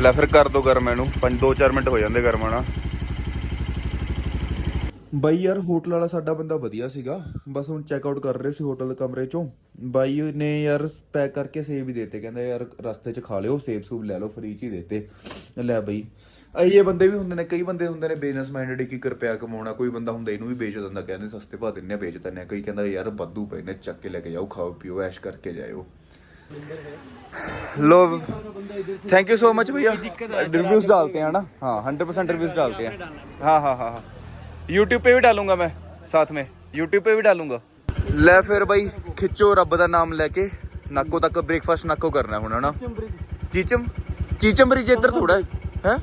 ਲੈ ਫਿਰ ਕਰ ਦੋ ਗਰਮ ਇਹਨੂੰ। 5 2-4 ਮਿੰਟ ਹੋ ਜਾਂਦੇ ਗਰਮ ਨਾ ਬਾਈ ਯਾਰ ਹੋਟਲ ਵਾਲਾ ਸਾਡਾ ਬੰਦਾ ਵਧੀਆ ਸੀਗਾ। ਬਸ ਹੁਣ ਚੈੱਕ ਆਊਟ ਕਰ ਰਹੇ ਸੀ ਹੋਟਲ ਦੇ ਕਮਰੇ ਚੋਂ। ਬਾਈ ਨੇ ਯਾਰ ਪੈਕ ਕਰਕੇ ਸੇਬ ਹੀ ਦੇਤੇ। ਕਹਿੰਦਾ ਯਾਰ ਰਸਤੇ 'ਚ ਖਾ ਲਿਓ ਸੇਬ ਸੂਬ ਲੈ ਲਓ ਫ੍ਰੀ 'ਚ ਹੀ ਦੇਤੇ। ਲੈ ਬਾਈ। ਇਹ ਬੰਦੇ ਵੀ ਹੁੰਦੇ ਨੇ ਕਈ ਬੰਦੇ ਹੁੰਦੇ ਨੇ ਬਿਜ਼ਨਸ ਮਾਈਂਡਡ ਕਿ ਰੁਪਿਆ ਕਮਾਉਣਾ। ਕੋਈ ਬੰਦਾ ਹੁੰਦਾ ਇਹਨੂੰ ਵੀ ਵੇਚ ਦਿੰਦਾ ਕਹਿੰਦੇ ਸਸਤੇ ਭਾਅ ਦਿੰਨੇ ਆ, ਵੇਚ ਦਿੰਨੇ ਕਈ ਕਹਿੰਦਾ ਯਾਰ ਵਾਧੂ ਪਏ ਨੇ ਚੱਕ ਕੇ ਲੈ ਕੇ ਜਾਓ ਖਾਓ ਪੀਓ ਐਸ਼ ਕਰਕੇ ਜਾਇਓ। लो थैंक यू सो मच भैया रिव्यूज डालते हैं ना हाँ हंड्रेड परसेंट रिव्यूज डालते हैं हाँ हाँ हाँ हाँ यूट्यूब पे भी डालूंगा मैं साथ में यूट्यूब पे भी डालूंगा ਲੈ ਫਿਰ ਬਾਈ ਖਿੱਚੋ ਰੱਬ ਦਾ ਨਾਮ ਲੈ ਕੇ ਨਾਕੋ ਤੱਕ ਬ੍ਰੇਕਫਾਸਟ ਨਾਕੋ ਕਰਨਾ ਹੁਣ ਹਨਾ ਚੀਚਮ ਚੀਚਮ ਬ੍ਰਿਜ ਇੱਧਰ ਥੋੜਾ ਹੈ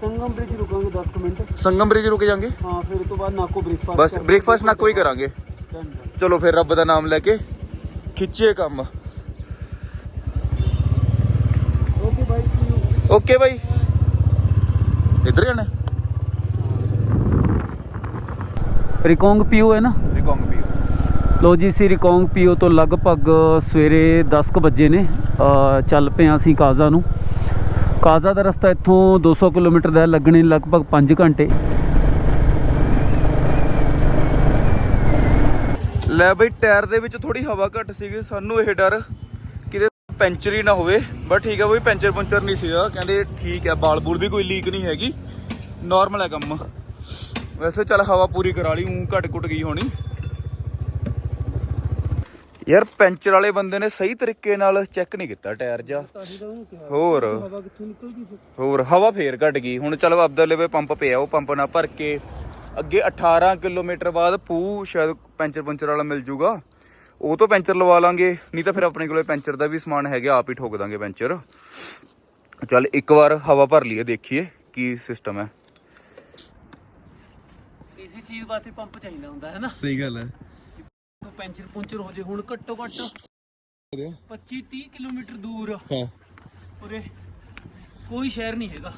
ਸੰਗਮ ਬ੍ਰਿਜ ਰੁਕਾਂਗੇ 10 ਕੁ ਮਿੰਟ ਸੰਗਮ ਬ੍ਰਿਜ ਰੁਕ ਜਾਾਂਗੇ ਹਾਂ ਫਿਰ ਉਸ ਤੋਂ ਬਾਅਦ ਨਾਕੋ ਬ੍ਰੇਕਫਾਸਟ ਬਸ ਬ੍ਰੇਕਫਾਸਟ ਨਾਕੋ ਹੀ ਕਰਾਂਗੇ ਚਲੋ ਫਿਰ ਰੱਬ ਦਾ ਨਾਮ ਲੈ ਕੇ ਖਿੱਚੇ ਕੰਮ Okay bye. ਇੱਧਰ ਜਾਣਾ ਰਿਕੋਂਗ ਪੀਓ ਹੈ ਨਾ? ਰਿਕੋਂਗ ਪੀਓ। ਲੋ ਜੀ ਸੀ ਰਿਕੋਂਗ ਪੀਓ ਤੋਂ ਲਗਭਗ ਸਵੇਰੇ 10 ਕੁ ਵਜੇ ਨੇ। ਚੱਲ ਪਏ ਹਾਂ ਅਸੀਂ ਕਾਜ਼ਾ ਨੂੰ। ਕਾਜ਼ਾ ਦਾ ਰਸਤਾ ਇੱਥੋਂ 200 ਕਿਲੋਮੀਟਰ ਦਾ ਲੱਗਣੇ ਲਗਭਗ 5 ਘੰਟੇ। ਲੈ ਬਈ ਟਾਇਰ ਦੇ ਵਿੱਚ ਥੋੜੀ ਹਵਾ ਘੱਟ ਸੀਗੀ ਸਾਨੂੰ ਇਹ ਡਰ। ਪੈਂਚਰ ਹੀ ਨਾ ਹੋਵੇ ਬਟ ਠੀਕ ਆ ਬਈ ਪੈਂਚਰ ਪੰਚਰ ਨਹੀਂ ਸੀਗਾ। ਕਹਿੰਦੇ ਠੀਕ ਹੈ ਬਾਲ ਬੂਲ ਵੀ ਕੋਈ ਲੀਕ ਨਹੀਂ ਹੈਗੀ। ਨਾਰਮਲ ਹੈ ਕੰਮ। ਵੈਸੇ ਚੱਲ ਹਵਾ ਪੂਰੀ ਕਰਾ ਲਈ ਉਂ ਘਟ ਘੁੱਟ ਗਈ ਹੋਣੀ। ਯਾਰ, ਪੈਂਚਰ ਵਾਲੇ ਬੰਦੇ ਨੇ ਸਹੀ ਤਰੀਕੇ ਨਾਲ ਚੈੱਕ ਨਹੀਂ ਕੀਤਾ ਟਾਇਰ ਜਾ ਹੋਰ। ਗਈ ਹੋਰ, ਹਵਾ ਫੇਰ ਘਟ ਗਈ। ਹੁਣ ਚਲੋ ਆਪਦਾ ਪੰਪ ਪਿਆ, ਉਹ ਪੰਪ ਨਾਲ ਭਰ ਕੇ, ਅੱਗੇ 18 ਕਿਲੋਮੀਟਰ ਬਾਅਦ ਪੂ, ਸ਼ਾਇਦ ਪੈਂਚਰ ਪੰਚਰ ਵਾਲਾ ਮਿਲ ਜੂਗਾ। ਉਹ ਤੋਂ ਪੈਂਚਰ ਲਵਾ ਲਾਂਗੇ ਨਹੀਂ ਤਾਂ ਫਿਰ ਆਪਣੇ ਕੋਲੇ ਪੈਂਚਰ ਦਾ ਵੀ ਸਮਾਨ ਹੈਗਾ ਆਪ ਹੀ ਠੋਕ ਦਾਂਗੇ ਪੈਂਚਰ। ਚੱਲ ਇੱਕ ਵਾਰ ਹਵਾ ਭਰ ਲਈਏ ਦੇਖੀਏ ਕੀ ਸਿਸਟਮ ਹੈ। ਇਸੇ ਚੀਜ਼ ਵਾਸਤੇ ਪੰਪ ਚਾਹੀਦਾ ਹੁੰਦਾ ਹੈ ਨਾ? ਸਹੀ ਗੱਲ ਹੈ। ਕੋਈ ਪੈਂਚਰ ਪੁੰਚਰ ਹੋ ਜੇ ਹੁਣ ਘੱਟੋ ਘੱਟ 25 30 ਕਿਲੋਮੀਟਰ ਦੂਰ। ਹਾਂ। ਉਰੇ ਕੋਈ ਸ਼ਹਿਰ ਨਹੀਂ ਹੈਗਾ।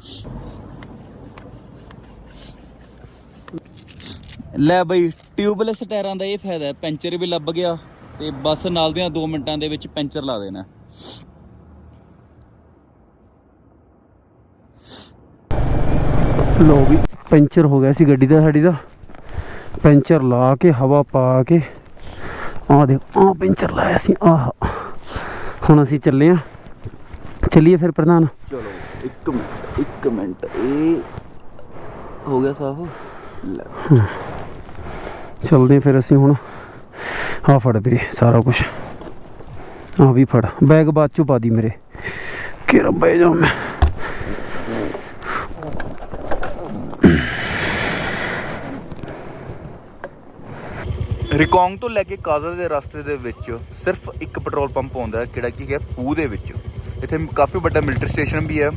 ਲੈ ਬਈ ਟਿਊਬਲੈਸ ਟਾਇਰਾਂ ਦਾ ਇਹ ਫਾਇਦਾ ਹੈ ਪੈਂਚਰ ਵੀ ਲੱਭ ਗਿਆ। ਤੇ ਬਸ ਨਾਲ ਦੀਆਂ 2 ਮਿੰਟਾਂ ਦੇ ਵਿੱਚ ਪੈਂਚਰ ਲਾ ਦੇਣਾ। ਲੋ ਵੀ ਪੈਂਚਰ ਹੋ ਗਿਆ ਸੀ ਗੱਡੀ ਦਾ ਸਾਡੀ ਦਾ। ਪੈਂਚਰ ਲਾ ਕੇ ਹਵਾ ਪਾ ਕੇ। ਆਹ ਦੇਖ ਆਹ ਪੈਂਚਰ ਲਾਇਆ ਸੀ ਆਹ। ਹੁਣ ਅਸੀਂ ਚੱਲੇ ਆ। ਚੱਲੀਏ ਫਿਰ ਪ੍ਰਧਾਨ। ਚਲੋ ਇੱਕ ਮਿੰਟ ਇੱਕ ਮਿੰਟ। ਇਹ ਹੋ ਗਿਆ ਸਾਫ਼? ਲੈ। ਚੱਲਦੇ ਫਿਰ ਅਸੀਂ ਹੁਣ। ਆਹ ਫੜ ਵੀਰੇ, ਸਾਰਾ ਕੁਝ ਆਹ ਵੀ ਫੜ, ਬੈਗ ਬਾਅਦ ਚੋਂ ਪਾ ਦੀ ਮੇਰੇ। ਕਿਹੜਾ ਬੈ ਜਾ ਮੈਂ। ਰਿਕੋਂਗ ਤੋਂ ਲੈ ਕੇ ਕਾਜ਼ਾ ਦੇ ਰਸਤੇ ਦੇ ਵਿੱਚ ਸਿਰਫ ਇੱਕ ਪੈਟਰੋਲ ਪੰਪ ਆਉਂਦਾ ਹੈ, ਕਿਹੜਾ ਕੀ ਹੈ ਪੂ ਦੇ ਵਿੱਚ। ਇੱਥੇ ਕਾਫੀ ਵੱਡਾ ਮਿਲਟਰੀ ਸਟੇਸ਼ਨ ਵੀ ਹੈ।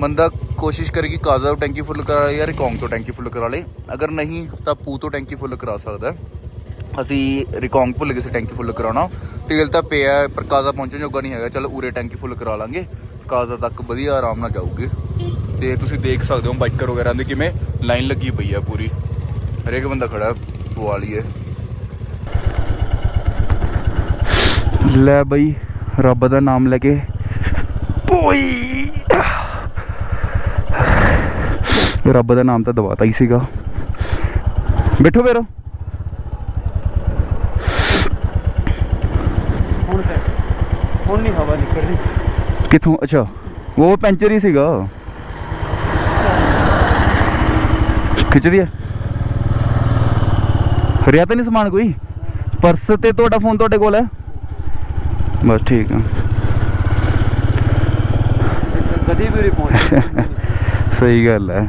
ਬੰਦਾ ਕੋਸ਼ਿਸ਼ ਕਰੇ ਕਿ ਕਾਜ਼ਾ ਤੋਂ ਟੈਂਕੀ ਫੁੱਲ ਕਰਾ ਲੇ ਜਾਂ ਰਿਕੋਂਗ ਤੋਂ ਟੈਂਕੀ ਫੁੱਲ ਕਰਾ ਲੇ। ਅਗਰ ਨਹੀਂ, ਤਾਂ ਪੂ ਤੋਂ ਟੈਂਕੀ ਫੁੱਲ ਕਰਾ ਸਕਦਾ ਅਸੀਂ ਰਿਕੋਂਗ ਭੁੱਲ ਗਏ ਸੀ ਟੈਂਕੀ ਫੁੱਲ ਕਰਾਉਣਾ। ਤੇਲ ਤਾਂ ਪਿਆ ਪਰ ਕਾਜ਼ਾ ਪਹੁੰਚਣ ਜੋਗਾ ਨਹੀਂ ਹੈਗਾ। ਚਲ ਉਰੇ ਟੈਂਕੀ ਫੁੱਲ ਕਰਾ ਲਾਂਗੇ। ਕਾਜ਼ਾ ਤੱਕ ਵਧੀਆ ਆਰਾਮ ਨਾਲ ਜਾਊਗੇ। ਤੇ ਤੁਸੀਂ ਦੇਖ ਸਕਦੇ ਹੋ ਬਾਈਕਰ ਵਗੈਰਾ ਦੀ ਕਿਵੇਂ ਲਾਈਨ ਲੱਗੀ ਪਈ ਹੈ ਪੂਰੀ। ਹਰੇਕ ਬੰਦਾ ਖੜਾ ਹੈ, ਪਵਾ ਲਈਏ। ਲੈ ਬਈ ਰੱਬ ਦਾ ਨਾਮ ਲੈ ਕੇ। ਓਏ ਰੱਬ ਦਾ ਨਾਮ ਤਾਂ ਦਵਾਤਾ ਹੀ ਸੀਗਾ। ਬੈਠੋ ਫੇਰ ਹੁਣ ਸੈਟ ਹੁਣ ਨਹੀਂ ਹਵਾ ਨਿਕਲਦੀ। ਕਿੱਥੋਂ? ਅੱਛਾ। ਉਹ ਪੈਂਚਰ ਹੀ ਸੀਗਾ। ਖਿੱਚਦੀ ਹੈ ਹਰਿਆ ਤਾਂ ਨਹੀਂ ਸਮਾਨ ਕੋਈ? ਪਰਸ ਤੇ ਤੁਹਾਡਾ ਫੋਨ ਤੁਹਾਡੇ ਕੋਲ ਹੈ? ਬਸ ਠੀਕ ਹੈ ਕਦੀ ਵੀ ਪਹੁੰਚ ਸਹੀ ਗੱਲ ਹੈ।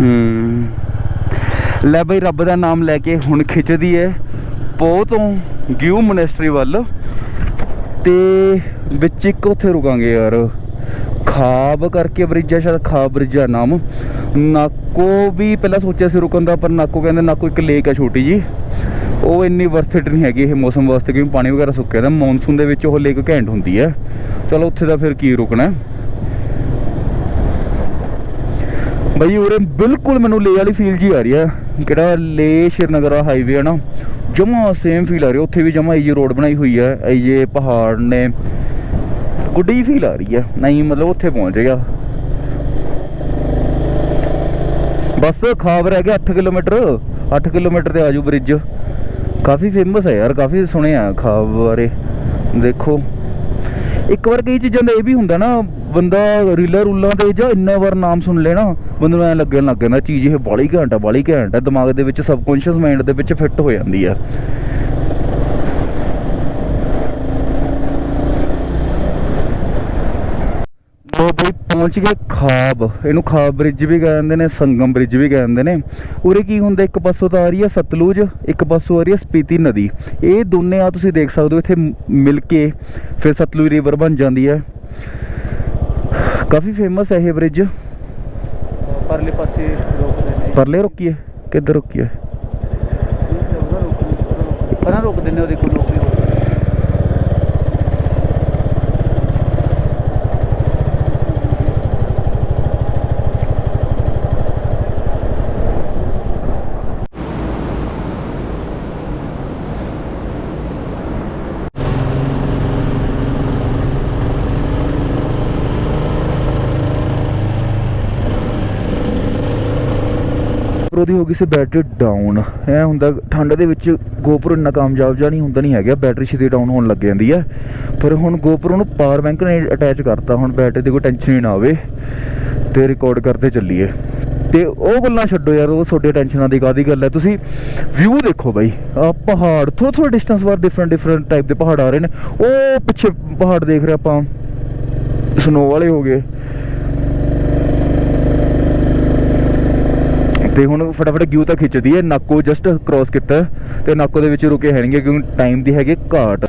ਹੂੰ। ਲੈ ਬਈ ਰੱਬ ਦਾ ਨਾਮ ਲੈ ਕੇ ਹੁਣ ਖਿੱਚਦੀ ਹੈ। ਪੋ ਤੋਂ ਗਿਊ ਮੋਨੈਸਟਰੀ ਵੱਲ। ਤੇ ਵਿੱਚ ਇੱਕ ਉੱਥੇ ਰੁਕਾਂਗੇ ਯਾਰ। ਖਾਬ ਕਰਕੇ ਬ੍ਰਿਜ ਹੈ ਸ਼ਾਇਦ ਖਾਬ ਬ੍ਰਿਜ ਆ ਨਾਮ। ਨਾਕੋ ਵੀ ਪਹਿਲਾਂ ਸੋਚਿਆ ਸੀ ਰੁਕਣ ਦਾ, ਪਰ ਨਾਕੋ ਕਹਿੰਦੇ ਨਾਕੋ ਇੱਕ ਲੇਕ ਹੈ ਛੋਟੀ ਜੀ ਉਹ ਇੰਨੀ ਵਰਥ ਇਟ ਨਹੀਂ ਹੈਗੀ ਇਹ ਮੌਸਮ ਵਾਸਤੇ, ਕਿਉਂਕਿ ਪਾਣੀ ਵਗੈਰਾ ਸੁੱਕਿਆ ਦਾ ਮੌਨਸੂਨ ਦੇ ਵਿੱਚ ਉਹ ਲੇਕ ਘੈਂਟ ਹੁੰਦੀ ਹੈ। ਚਲੋ ਉੱਥੇ ਦਾ ਫਿਰ ਕੀ ਰੁਕਣਾ ਹੈ। ਬਈ ਉਰੇ ਬਿਲਕੁਲ ਮੈਨੂੰ ਲੇ ਵਾਲੀ ਫੀਲ ਜੀ ਆ ਰਹੀ ਹੈ। ਕਿਹੜਾ ਲੇ ਸ਼੍ਰੀਨਗਰ ਹਾਈਵੇ ਹੈ ਨਾ। ਜਮਾ ਸੇਮ ਫੀਲ ਆ ਰਹੀ ਉੱਥੇ ਵੀ ਜਮਾ ਇਹ ਰੋਡ ਬਣਾਈ ਹੋਈ ਹੈ ਇਹ ਪਹਾੜ ਨੇ। ਗੁੱਡੀ ਫੀਲ ਆ ਰਹੀ ਹੈ ਨਹੀਂ, ਮਤਲਬ ਉੱਥੇ ਪਹੁੰਚ ਗਿਆ। ਬਸ ਖਾਬ ਰਹਿ ਗਿਆ 8 ਕਿਲੋਮੀਟਰ। 8 ਕਿਲੋਮੀਟਰ ਤੇ ਆਜੂ ਬ੍ਰਿਜ ਕਾਫੀ ਫੇਮਸ ਹੈ ਯਾਰ, ਕਾਫੀ ਸੁਣਿਆ ਖਾਬ ਬਾਰੇ। ਦੇਖੋ। ਇੱਕ ਵਾਰ ਕਈ ਚੀਜ਼ਾਂ ਦਾ ਇਹ ਵੀ ਹੁੰਦਾ ਨਾ ਬੰਦਾ ਰੀਲਾਂ ਰੂਲਾਂ ਤੇ ਜਾਂ ਇੰਨਾ ਵਾਰ ਨਾਮ ਸੁਣ ਲੈ ਨਾ ਬੰਦੇ ਨੂੰ ਐ ਲੱਗਣ ਲੱਗ ਜਾਂਦਾ ਚੀਜ਼ ਇਹ ਬਾਲੀ ਘੈਂਟ ਆ, ਬਾਲੀ ਘੈਂਟ ਆ, ਦਿਮਾਗ ਦੇ ਵਿੱਚ ਸਬਕੌਂਸ਼ੀਅਸ ਮਾਈਂਡ ਦੇ ਵਿੱਚ ਫਿੱਟ ਹੋ ਜਾਂਦੀ ਆ। ਲੋ ਬਈ, ਪਹੁੰਚ ਗਏ ਖਾਬ। ਇਹਨੂੰ ਖਾਬ ਬ੍ਰਿਜ ਵੀ ਕਹਿੰਦੇ ਨੇ, ਸੰਗਮ ਬ੍ਰਿਜ ਵੀ ਕਹਿੰਦੇ ਨੇ। ਉਰੇ ਕੀ ਹੁੰਦਾ, ਇੱਕ ਪਾਸੋਂ ਤਾਂ ਆ ਰਹੀ ਹੈ ਸਤਲੁਜ, ਇੱਕ ਪਾਸੋਂ ਆ ਰਹੀ ਹੈ ਸਪੀਤੀ ਨਦੀ। ਇਹ ਦੋਨੇ ਆ ਤੁਸੀਂ ਦੇਖ ਸਕਦੇ ਹੋ, ਇੱਥੇ ਮਿਲ ਕੇ ਫਿਰ ਸਤਲੁਜ ਰਿਵਰ ਬਣ ਜਾਂਦੀ ਹੈ ਕਾਫੀ ਫੇਮਸ ਹੈ ਇਹ ਬ੍ਰਿਜ ਪਰਲੇ ਪਾਸੇ ਰੋਕਦੇ ਨੇ। ਪਰਲੇ ਰੁਕੀਏ ਕਿੱਧਰ ਰੁਕੀਏ ਪਰਾਂ ਰੋਕ ਦਿੰਦੇ ਉਹਦੇ ਕੋਲ ਲੋਕ GoPro ਦੀ ਹੋ ਗਈ ਸੀ ਬੈਟਰੀ ਡਾਊਨ ਐ ਹੁੰਦਾ, ਠੰਡ ਦੇ ਵਿੱਚ GoPro ਇੰਨਾ ਕਾਮਯਾਬ ਜਾਂ ਨਹੀਂ, ਹੁੰਦਾ ਨਹੀਂ ਹੈਗਾ ਬੈਟਰੀ ਛੇਤੀ ਡਾਊਨ ਹੋਣ ਲੱਗ ਜਾਂਦੀ ਹੈ ਪਰ ਹੁਣ GoPro ਨੂੰ ਪਾਵਰ ਬੈਂਕ ਨੇ ਅਟੈਚ ਕਰਤਾ, ਹੁਣ ਬੈਟਰੀ ਦੀ ਕੋਈ ਟੈਨਸ਼ਨ ਹੀ ਨਾ ਆਵੇ ਤੇ ਰਿਕਾਰਡ ਕਰਦੇ ਚੱਲੀਏ। ਤੇ ਉਹ ਗੱਲਾਂ ਛੱਡੋ ਯਾਰ, ਉਹ ਤੁਹਾਡੇ ਟੈਨਸ਼ਨਾਂ ਦੀ ਕਾਦੀ ਗੱਲ ਹੈ? ਤੁਸੀਂ ਵਿਊ ਦੇਖੋ ਬਾਈ ਆ ਪਹਾੜ ਥੋੜਾ ਥੋੜਾ ਡਿਸਟੈਂਸ ਬਾਅਦ ਡਿਫਰੈਂਟ ਡਿਫਰੈਂਟ ਟਾਈਪ ਦੇ ਪਹਾੜ ਆ ਰਹੇ ਨੇ। ਉਹ ਪਿੱਛੇ ਪਹਾੜ ਦੇਖ ਰਹੇ ਆਪਾਂ ਸਨੋ ਵਾਲੇ ਹੋ ਗਏ। ਤੇ ਹੁਣ ਫਟਾਫਟ ਗਿਊ ਤਾਂ ਖਿੱਚਦੀ ਹੈ। ਨਾਕੋ ਜਸਟ ਕ੍ਰਾਸ ਕੀਤਾ ਤੇ ਨਾਕੋ ਦੇ ਵਿੱਚ ਰੁਕੇ ਹੈਣਗੇ ਕਿਉਂਕਿ ਟਾਈਮ ਦੀ ਹੈਗੇ ਘਾਟ।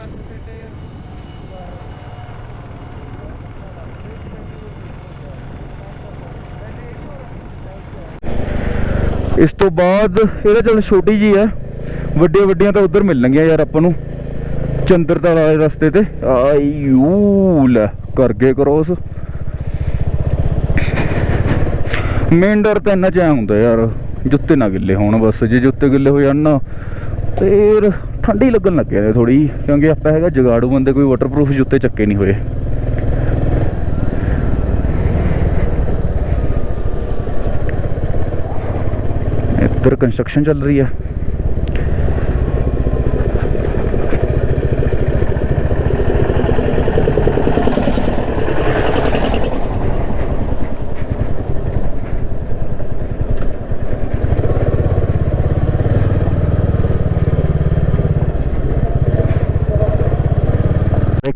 ਇਸ ਤੋਂ ਬਾਅਦ ਇਹਦਾ ਚੱਲ ਛੋਟੀ ਜੀ ਹੈ। ਵੱਡੀਆਂ ਵੱਡੀਆਂ ਤਾਂ ਉਧਰ ਮਿਲਣਗੀਆਂ ਯਾਰ ਆਪਾਂ ਨੂੰ। ਚੰਦਰਤਾਲ ਵਾਲੇ ਰਸਤੇ ਤੇ। ਆਈ ਯੂ ਲੈ ਕਰ ਗਏ ਕ੍ਰੋਸ ਮੇਨ ਡਰ ਤਾਂ ਇੰਨਾ ਚ ਹੁੰਦਾ ਯਾਰ, ਜੁੱਤੇ ਨਾ ਗਿੱਲੇ ਹੋਣ ਬਸ, ਜੇ ਜੁੱਤੇ ਗਿੱਲੇ ਹੋ ਜਾਣ ਨਾ, ਫੇਰ ਠੰਡੀ ਲੱਗਣ ਲੱਗ ਜਾਂਦੇ ਥੋੜੀ ਕਿਉਂਕਿ ਆਪਾਂ ਹੈਗਾ ਜਗਾੜੂ ਬੰਦੇ, ਕੋਈ ਵਾਟਰਪ੍ਰੂਫ ਜੁੱਤੇ ਚੱਕੇ ਨਹੀਂ ਹੋਏ। ਇੱਧਰ ਕੰਸਟਰਕਸ਼ਨ ਚੱਲ ਰਹੀ ਹੈ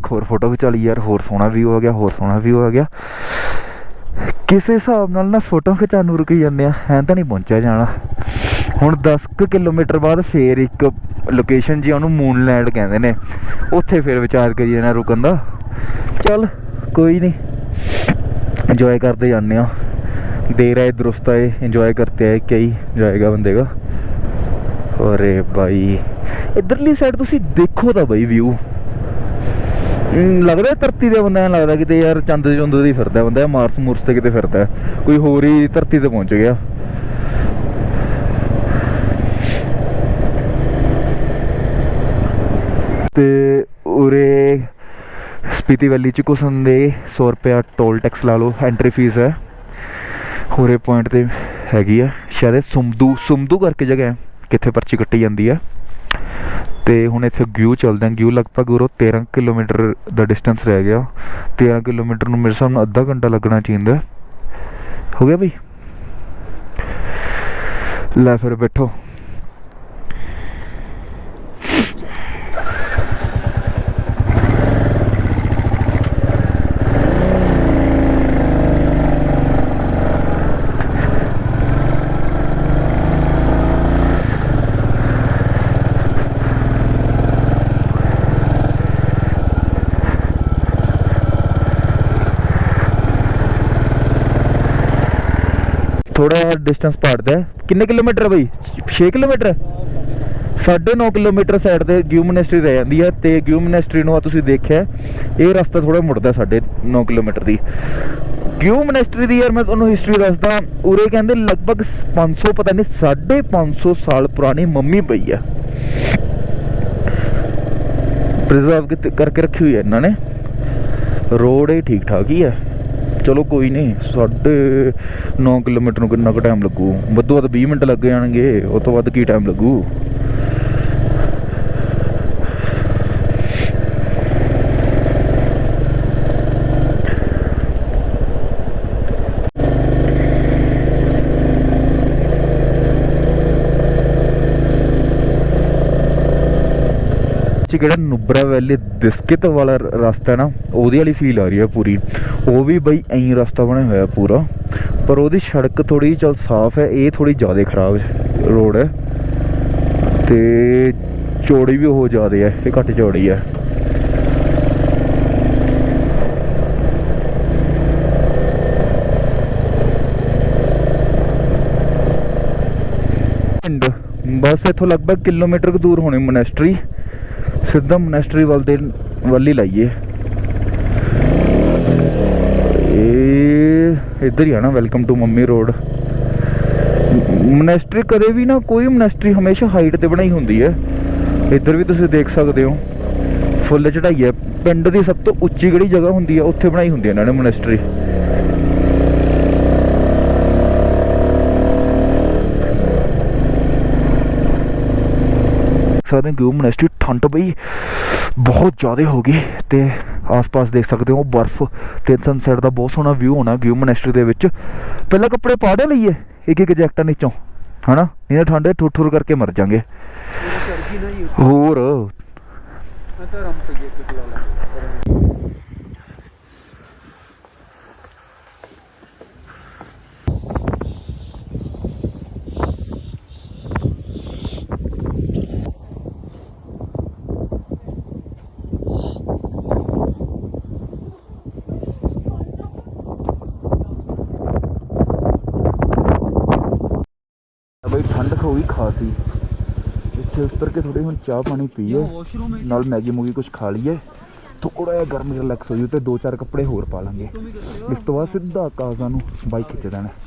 ਇੱਕ ਹੋਰ ਫੋਟੋ ਖਿਚਾ ਲਈ ਯਾਰ, ਹੋਰ ਸੋਹਣਾ ਵੀਊ ਆ ਗਿਆ, ਹੋਰ ਸੋਹਣਾ ਵੀਊ ਆ ਗਿਆ। ਕਿਸੇ ਹਿਸਾਬ ਨਾਲ ਨਾ ਫੋਟੋ ਖਿਚਾਉਣ ਨੂੰ ਰੁਕੀ ਜਾਂਦੇ ਆ, ਐਂ ਤਾਂ ਨਹੀਂ ਪਹੁੰਚਿਆ ਜਾਣਾ। ਹੁਣ 10 ਕਿਲੋਮੀਟਰ ਬਾਅਦ ਫੇਰ ਇੱਕ ਲੋਕੇਸ਼ਨ ਜੀ ਉਹਨੂੰ ਮੂਨਲੈਂਡ ਕਹਿੰਦੇ ਨੇ, ਉੱਥੇ ਫੇਰ ਵਿਚਾਰ ਕਰੀ ਜਾਣਾ ਰੁਕਣ ਦਾ। ਚੱਲ, ਕੋਈ ਨਹੀਂ ਇੰਜੋਏ ਕਰਦੇ ਜਾਂਦੇ ਆ। ਦੇਰ ਹੈ ਦਰੁਸਤ ਹੈ ਇੰਜੋਏ ਕਰਤੇ ਹੈ ਕਈ ਜਾਏਗਾ ਬੰਦੇ ਦਾ। ਅਰੇ ਭਾਈ ਇਧਰਲੀ ਸਾਈਡ ਤੁਸੀਂ ਦੇਖੋ ਤਾਂ ਭਾਈ ਵਿਊ ਲੱਗਦਾ ਧਰਤੀ ਦੇ ਬੰਦਾ ਐਂ ਲੱਗਦਾ ਕਿਤੇ ਯਾਰ ਚੰਦ ਚੁੰਦ ਦੀ ਫਿਰਦਾ ਬੰਦਾ ਮਾਰਸ ਮੂਰਸ ਤੇ ਕਿਤੇ ਫਿਰਦਾ। ਕੋਈ ਹੋਰ ਹੀ ਧਰਤੀ ਤੇ ਪਹੁੰਚ ਗਿਆ। ਤੇ ਉਰੇ ਸਪੀਤੀ ਵੈਲੀ ਚ ਕੁਸਨ ਦੇ 100 ਰੁਪਿਆ ਟੋਲ ਟੈਕਸ ਲਾ ਲਓ ਐਂਟਰੀ ਫੀਸ ਹੈ। ਹੋਰੇ ਪੁਆਇੰਟ ਤੇ ਹੈਗੀ ਆ, ਸ਼ਾਇਦ ਇਹ ਸੁਮਦੂ ਸੁਮਦੂ ਕਰਕੇ ਜਗ੍ਹਾ ਕਿੱਥੇ ਪਰਚੀ ਕੱਟੀ ਜਾਂਦੀ ਆ। ਤੇ ਹੁਣ ਇੱਥੇ ਗਿਊ ਚੱਲਦੇ ਆ। ਗਿਊ ਲਗਭਗ ਉਰੋਂ 13 ਕਿਲੋਮੀਟਰ ਦਾ ਡਿਸਟੈਂਸ ਰਹਿ ਗਿਆ। 13 ਕਿਲੋਮੀਟਰ ਨੂੰ ਮੇਰੇ ਹਿਸਾਬ ਨਾਲ ਅੱਧਾ ਘੰਟਾ ਲੱਗਣਾ ਚਾਹੀਦਾ। ਹੋ ਗਿਆ ਬਈ? ਲੈ ਫਿਰ ਬੈਠੋ। ਥੋੜਾ ਡਿਸਟੈਂਸ ਪੜਦਾ ਕਿੰਨੇ ਕਿਲੋਮੀਟਰ ਬਈ? 6 ਕਿਲੋਮੀਟਰ? 9.5 ਕਿਲੋਮੀਟਰ ਸਾਈਡ ਤੇ ਗਿਊ ਮਨਿਸਟਰੀ ਰਹਿ ਜਾਂਦੀ ਹੈ ਤੇ ਗਿਊ ਮਨਿਸਟਰੀ ਨੂੰ ਆ ਤੁਸੀਂ ਦੇਖਿਆ ਇਹ ਰਸਤਾ ਥੋੜਾ ਮੁੜਦਾ 9.5 ਕਿਲੋਮੀਟਰ ਦੀ। ਗਿਊ ਮਨਿਸਟਰੀ ਦੀ ਯਾਰ ਮੈਂ ਤੁਹਾਨੂੰ ਹਿਸਟਰੀ ਦੱਸਦਾ, ਉਰੇ ਕਹਿੰਦੇ ਲਗਭਗ 500 ਪਤਾ ਨਹੀਂ 550 ਸਾਲ ਪੁਰਾਣੀ ਮੰਮੀ ਪਈ ਆ ਪ੍ਰੀਜ਼ਰਵ ਕਰਕੇ ਰੱਖੀ ਹੋਈ ਹੈ ਇਹਨਾਂ ਨੇ? ਰੋਡ ਹੀ ਠੀਕ ਠਾਕ ਹੀ ਹੈ। ਚਲੋ ਕੋਈ ਨਹੀਂ, ਸਾਢੇ 9 ਕਿਲੋਮੀਟਰ ਨੂੰ ਕਿੰਨਾ ਕੁ ਟਾਈਮ ਲੱਗੂ? ਵੱਧੋ ਵੱਧ 20 ਮਿੰਟ ਲੱਗ ਜਾਣਗੇ ਉਸ ਤੋਂ ਵੱਧ ਕੀ ਟਾਈਮ ਲੱਗੂ? ਚ ਕਿਹੜਾ ਨੁਬਰਾ ਵੈਲੀ ਦਿਸਕਿਤ ਵਾਲਾ ਰਸਤਾ ਹੈ ਨਾ, ਉਹਦੀ ਵਾਲੀ ਫੀਲ ਆ ਰਹੀ ਹੈ ਪੂਰੀ। ਉਹ ਵੀ ਬਈ ਐਂ ਰਸਤਾ ਬਣਿਆ ਹੋਇਆ ਪੂਰਾ, ਪਰ ਉਹਦੀ ਸੜਕ ਥੋੜੀ ਚਲ ਸਾਫ਼ ਹੈ, ਇਹ ਥੋੜੀ ਜ਼ਿਆਦਾ ਖਰਾਬ ਰੋਡ ਹੈ। ਤੇ ਚੌੜੀ ਵੀ ਉਹ ਜ਼ਿਆਦਾ ਹੈ, ਇਹ ਘੱਟ ਚੌੜੀ ਹੈ। ਪਿੰਡ, ਬਸ ਇੱਥੋਂ ਲਗਭਗ ਕਿਲੋਮੀਟਰ ਕੁ ਦੂਰ ਹੋਣੀ ਮੋਨੈਸਟਰੀ ਸਿੱਧਾ ਮੋਨੈਸਟਰੀ ਵੱਲ ਦੇ ਵੱਲ ਹੀ ਲਾਈਏ। ਇਹ ਇੱਧਰ ਹੀ ਆ ਨਾ welcome to mummy road. Monastery ਕਦੇ ਵੀ ਨਾ, ਕੋਈ ਮੋਨੈਸਟਰੀ ਹਮੇਸ਼ਾ ਹਾਈਟ ਤੇ ਬਣਾਈ ਹੁੰਦੀ ਹੈ। ਇੱਧਰ ਵੀ ਤੁਸੀਂ ਦੇਖ ਸਕਦੇ ਹੋ। ਫੁੱਲ ਚੜਾਈ ਹੈ। ਪਿੰਡ ਦੀ ਸਭ ਤੋਂ ਉੱਚੀ ਜਿਹੜੀ ਜਗ੍ਹਾ ਹੁੰਦੀ ਹੈ, ਉੱਥੇ ਬਣਾਈ ਹੁੰਦੀ ਹੈ ਇਹਨਾਂ ਨੇ ਮੋਨੈਸਟਰੀ ਸਕਦੇ ਹੋ ਕਿ ਉਹ ਮੋਨੈਸਟਰੀ ਠੰਡ ਬਈ ਬਹੁਤ ਜ਼ਿਆਦਾ ਹੋ ਗਈ ਤੇ ਆਸ-ਪਾਸ ਦੇਖ ਸਕਦੇ ਹੋ ਬਰਫ਼ ਤੇ ਸਨਸੈਟ ਦਾ ਬਹੁਤ ਸੋਹਣਾ ਵਿਊ ਹੋਣਾ ਗਿਊ ਮੋਨੈਸਟਰੀ ਦੇ ਵਿੱਚ। ਪਹਿਲਾਂ ਕੱਪੜੇ ਪਾੜੇ ਲਈਏ ਇੱਕ ਇੱਕ ਜੈਕਟਾਂ ਨੀਚੋਂ ਹਨਾ? ਨਹੀਂ ਤਾਂ ਠੰਡੇ ਠੁਰ ਠੁਰ ਕਰਕੇ ਮਰ ਜਾਾਂਗੇ। ਹੋਰ? ਮੈਂ ਤਾਂ ਰੰਮ ਪਈਏ ਇੱਕ ਲਾ ਲਾ ਬਈ ਠੰਡ ਹੋ ਗਈ ਖਾਸੀ ਇੱਥੇ ਉਤਰ ਕੇ ਥੋੜੀ ਹੁਣ ਚਾਹ ਪਾਣੀ ਪੀਏ ਨਾਲ ਮੈਗੀ ਮੂਗੀ ਕੁਝ ਖਾ ਲਈਏ। ਥੋੜਾ ਜਿਹਾ ਗਰਮ ਰਿਲੈਕਸ ਹੋ ਜੂ ਤੇ ਦੋ ਚਾਰ ਕੱਪੜੇ ਹੋਰ ਪਾ ਲਾਂਗੇ। ਇਸ ਤੋਂ ਬਾਅਦ ਸਿੱਧਾ ਕਾਜ਼ਾ ਨੂੰ ਬਾਈਕ ਖਿੱਚ ਦੇਣਾ। ये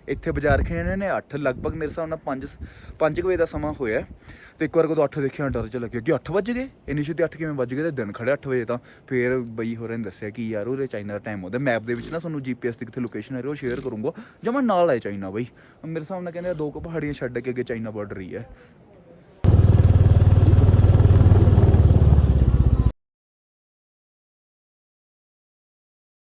ਇੱਥੇ ਬਾਜ਼ਾਰ ਖੜੇ ਇਹਨਾਂ ਨੇ 8 ਲਗਭਗ ਮੇਰੇ ਹਿਸਾਬ ਨਾਲ 5 5 ਵਜੇ ਦਾ ਸਮਾਂ ਹੋਇਆ ਤੇ ਇੱਕ ਵਾਰ ਕਦੋਂ 8 ਦੇਖਿਆ, ਡਰ ਚ ਲੱਗਿਆ, ਕਿ 8 ਵਜ ਗਏ? ਇੰਨੀ ਛੇਤੀ 8 ਕਿਵੇਂ ਵੱਜ ਗਏ? ਤੇ ਦਿਨ ਖੜੇ 8 ਵਜੇ ਤਾਂ। ਫੇਰ ਬਈ ਹੋਰਾਂ ਨੇ ਦੱਸਿਆ ਕਿ ਯਾਰ ਉਰੇ ਚਾਈਨਾ ਦਾ ਟਾਈਮ ਹੁੰਦਾ ਮੈਪ ਦੇ ਵਿੱਚ ਨਾ ਤੁਹਾਨੂੰ ਜੀਪੀਐਸ ਦੀ ਕਿੱਥੇ ਲੋਕੇਸ਼ਨ ਹੈ ਉਹ ਸ਼ੇਅਰ ਕਰੂੰਗਾ। ਜਮਾ ਨਾਲ ਹੈ ਚਾਈਨਾ ਬਈ। ਮੇਰੇ ਹਿਸਾਬ ਨਾਲ ਕਹਿੰਦੇ ਦੋ ਕੁ ਪਹਾੜੀਆਂ ਛੱਡ ਕੇ ਅੱਗੇ ਚਾਈਨਾ ਬਾਰਡਰ ਹੀ ਹੈ।